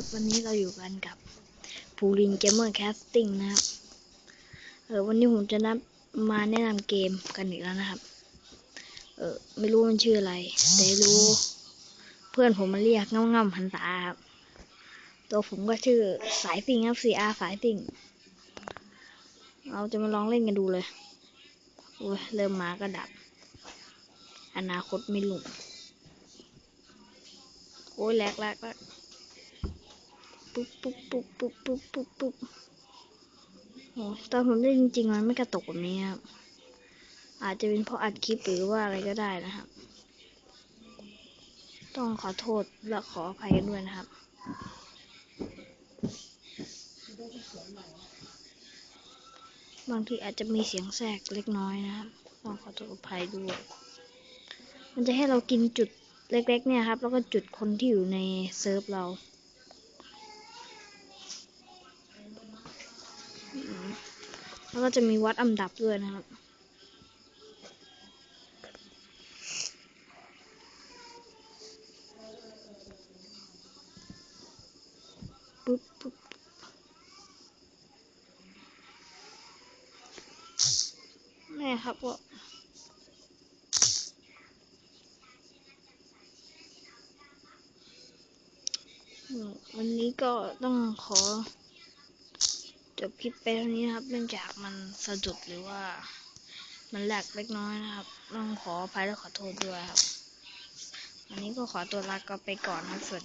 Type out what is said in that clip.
ครับ วันนี้เราอยู่กันกับภูรินเกมเมอร์แคสติ้งนะครับเออวันนี้ผมจะนับมาแนะนำเกมกันอีกแล้วนะครับ เออไม่รู้มันชื่ออะไร แต่รู้ เพื่อนผมมันเรียกง่ำง่ำหันตาครับ ตัวผมก็ชื่อสายติ่งครับ CR สายติ่ง เราจะมาลองเล่นกันดูเลยโอ้ยเริ่มมาก็ดับ อนาคตไม่ลุ่งโอ้ยแลกแลกแลก ปุ๊บปุ๊บปุ๊บปุ๊บปุ๊บปุ๊บปุ๊บโอ้ยตอนผมเล่นจริงๆมันไม่กระตกแบบนี้ครับ อาจจะเป็นเพราะอัดคลิปหรือว่าอะไรก็ได้นะครับ ต้องขอโทษและขออภัยด้วยนะครับบางทีอาจจะมีเสียงแทรกเล็กน้อยนะครับต้องขอโทษอภัยด้วย มันจะให้เรากินจุดเล็ก ๆ เนี่ยครับ แล้วก็จุดคนที่อยู่ในเซิร์ฟเรา แล้วก็จะมีวัดอันดับด้วยนะครับ ปุ๊บปุ๊บนี่ครับว่าวันนี้ก็ต้องขอ จบคลิปไปเท่านี้นะครับ เนื่องจากมันสะดุดหรือว่า มันแหลกเล็กน้อยนะครับ ต้องขออภัยและขอโทษด้วยครับ วันนี้ก็ขอตัวลาก็ไปก่อนนะครับสวัสดี